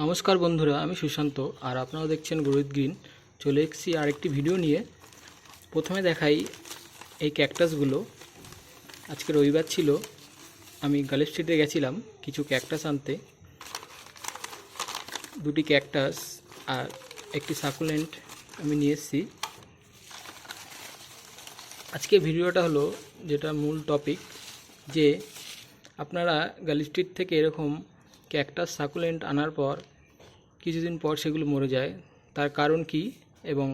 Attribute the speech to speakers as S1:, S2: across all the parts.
S1: নমস্কার বন্ধুরা, আমি সুশান্ত, আর আপনারা দেখছেন গ্রোথ গ্রিন। চলে এসেছি আরেকটি ভিডিও নিয়ে। প্রথমে দেখাই এই ক্যাকটাসগুলো। আজকে রবিবার ছিল, আমি গার্ল স্ট্রিটে গেছিলাম কিছু ক্যাকটাস আনতে। দুটি ক্যাকটাস আর একটি সাকুলেন্ট আমি নিয়ে এসেছি। আজকে ভিডিওটা হলো যেটা মূল টপিক, যে আপনারা গার্ল স্ট্রিট থেকে এরকম ক্যাকটাস সাকুলেন্ট আনার পর কিছুদিন পর সেগুলো মরে যায়। তার কারণ কি এবং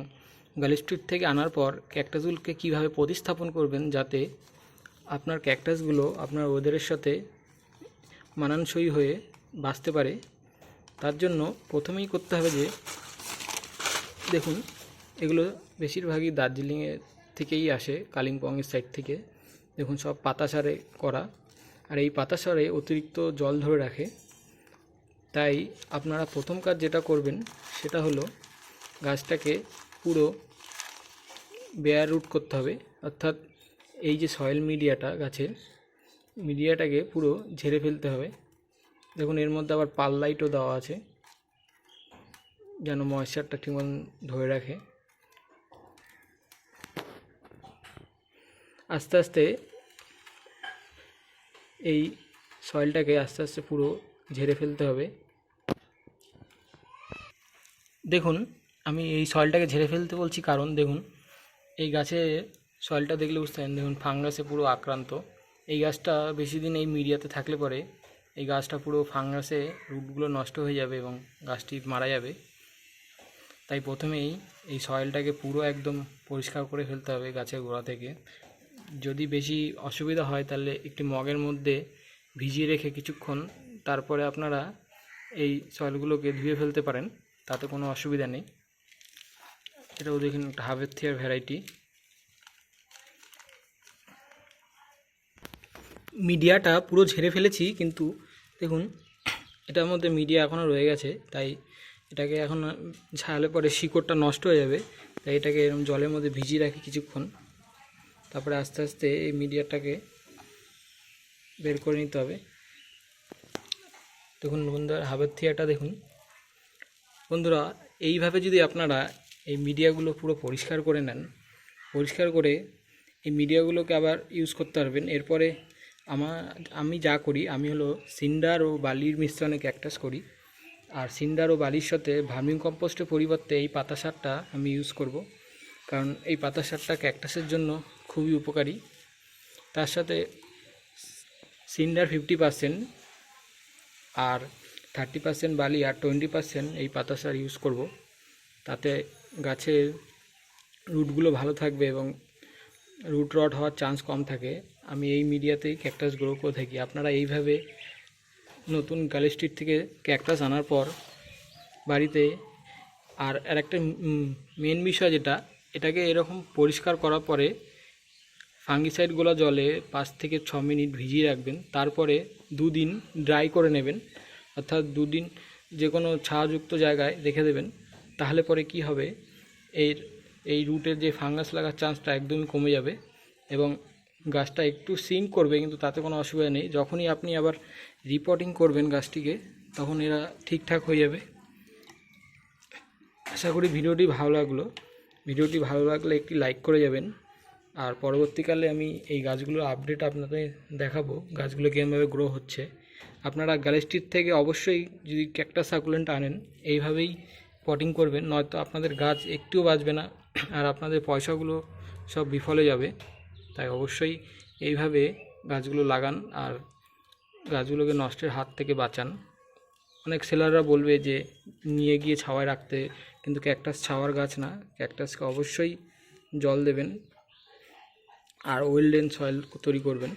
S1: গার্ল স্ট্রিট থেকে আনার পর ক্যাকটাসগুলোকে কীভাবে প্রতিস্থাপন করবেন যাতে আপনার ক্যাকটাসগুলো আপনার ওয়েদারের সাথে মানানসই হয়ে বাঁচতে পারে, তার জন্য প্রথমেই করতে হবে যে, দেখুন, এগুলো বেশিরভাগই দার্জিলিংয়ে থেকেই আসে, কালিম্পংয়ের সাইড থেকে। দেখুন, সব পাতা সারে করা। আর এই পাতা সারে অতিরিক্ত জল ধরে রাখে। তাই আপনারা প্রথম কাজ যেটা করবেন, সেটা হলো গাছটাকে পুরো বেয়ার রুট করতে হবে। অর্থাৎ এই যে সয়েল মিডিয়াটা গাছের মিডিয়াটাকে পুরো ঝেড়ে ফেলতে হবে। দেখুন, এর মধ্যে আবার পাল লাইটও দেওয়া আছে, যেন ময়েশ্চারটা ঠিকমতো ধরে রাখে। আস্তে আস্তে এই সয়েলটাকে আস্তে আস্তে পুরো ঝেড়ে ফেলতে হবে। দেখুন, আমি এই সয়েলটাকে ঝেড়ে ফেলতে বলছি কারণ দেখুন, এই গাছে সয়েলটা দেখলে বুঝতে পারেন দেখুন, ফাঙ্গাসে পুরো আক্রান্ত। এই গাছটা বেশি দিন এই মিডিয়াতে থাকলে পরে এই গাছটা পুরো ফাঙ্গাসে রুটগুলো নষ্ট হয়ে যাবে এবং গাছটি মারা যাবে। তাই প্রথমেই এই সয়েলটাকে পুরো একদম পরিষ্কার করে ফেলতে হবে গাছের গোড়া থেকে। যদি বেশি অসুবিধা হয় তাহলে একটি মগের মধ্যে ভিজিয়ে রেখে কিছুক্ষণ তারপরে আপনারা এই সয়েলগুলোকে ধুয়ে ফেলতে পারেন, তাতে কোনো অসুবিধা নেই। এটাও দেখুন একটা হাবের থিয়ার ভ্যারাইটি মিডিয়াটা পুরো ঝেড়ে ফেলেছি, কিন্তু দেখুন, এটার মধ্যে মিডিয়া এখনও রয়ে গেছে, তাই এটাকে এখন ঝাড়লে পরে শিকড়টা নষ্ট হয়ে যাবে, তাই এটাকে এরকম জলের মধ্যে ভিজিয়ে রাখি কিছুক্ষণ। তারপরে আস্তে আস্তে এই মিডিয়াটাকে বের করে নিতে হবে। দেখুন বন্ধুরা হাবের থিয়াটা দেখুন। বন্ধুরা, এইভাবে যদি আপনারা এই মিডিয়াগুলো পুরো পরিষ্কার করে নেন, পরিষ্কার করে এই মিডিয়াগুলোকে আবার ইউজ করতে পারবেন। এরপরে আমার আমি যা করি, আমি হলো সিন্ডার ও বালির মিশ্রণে ক্যাকটাস করি। আর সিন্ডার ও বালির সাথে ভার্মিং কম্পোস্টের পরিবর্তে এই পাতা সারটা আমি ইউজ করব। কারণ এই পাতা সারটা ক্যাকটাসের জন্য খুবই উপকারী। তার সাথে সিন্ডার ফিফটি পার্সেন্ট আর থার্টি পার্সেন্ট বালি আর টোয়েন্টি পার্সেন্ট এই পাতা সার ইউজ করব। তাতে গাছের রুটগুলো ভালো থাকবে এবং রুট রড হওয়ার চান্স কম থাকে। আমি এই মিডিয়াতেই ক্যাকটাস গ্রো করে থাকি। আপনারা এইভাবে নতুন গালি স্ট্রিট থেকে ক্যাকটাস আনার পর বাড়িতে আর আর একটা মেন বিষয় যেটা, এটাকে এরকম পরিষ্কার করার পরে ফাঙ্গিসাইডগুলো জলে পাঁচ থেকে ছ মিনিট ভিজিয়ে রাখবেন। তারপরে দুদিন ড্রাই করে নেবেন। অর্থাৎ দুদিন যে কোনো ছায়াযুক্ত জায়গায় রেখে দেবেন। তাহলে পরে কি হবে? এর, এই রুটের যে ফাঙ্গাস লাগার চান্সটা একদমই কমে যাবে এবং গাছটা একটু সিঙ্ক করবে, কিন্তু তাতে কোনো অসুবিধা নেই। যখনই আপনি আবার রিপোর্টিং করবেন গাছটিকে, তখন এরা ঠিকঠাক হয়ে যাবে। আশা করি ভিডিওটি ভালো লাগল। ভিডিওটি ভালো লাগলে একটি লাইক করে যাবেন। আর পরবর্তীকালে আমি এই গাছগুলোর আপডেট আপনাদের দেখাবো, গাছগুলো কীভাবে গ্রো হচ্ছে। আপনারা গ্যালেস্ট্রিট থেকে অবশ্যই যদি ক্যাকটাস সাকুলেন্ট আনেন, এইভাবেই পটিং করবেন, নয়তো আপনাদের গাছ একটুও বাঁচবে না, আর আপনাদের পয়সাগুলো সব বিফলে যাবে। তাই অবশ্যই এইভাবে গাছগুলো লাগান, আর গাছগুলোকে নষ্টের হাত থেকে বাঁচান। অনেক সেলাররা বলবে যে, নিয়ে গিয়ে ছাওয়ায় রাখতে। কিন্তু ক্যাকটাস ছাওয়ার গাছ না ক্যাকটাসকে অবশ্যই জল দেবেন। আর ওয়েল্ডেন সয়েল তৈরি করবেন।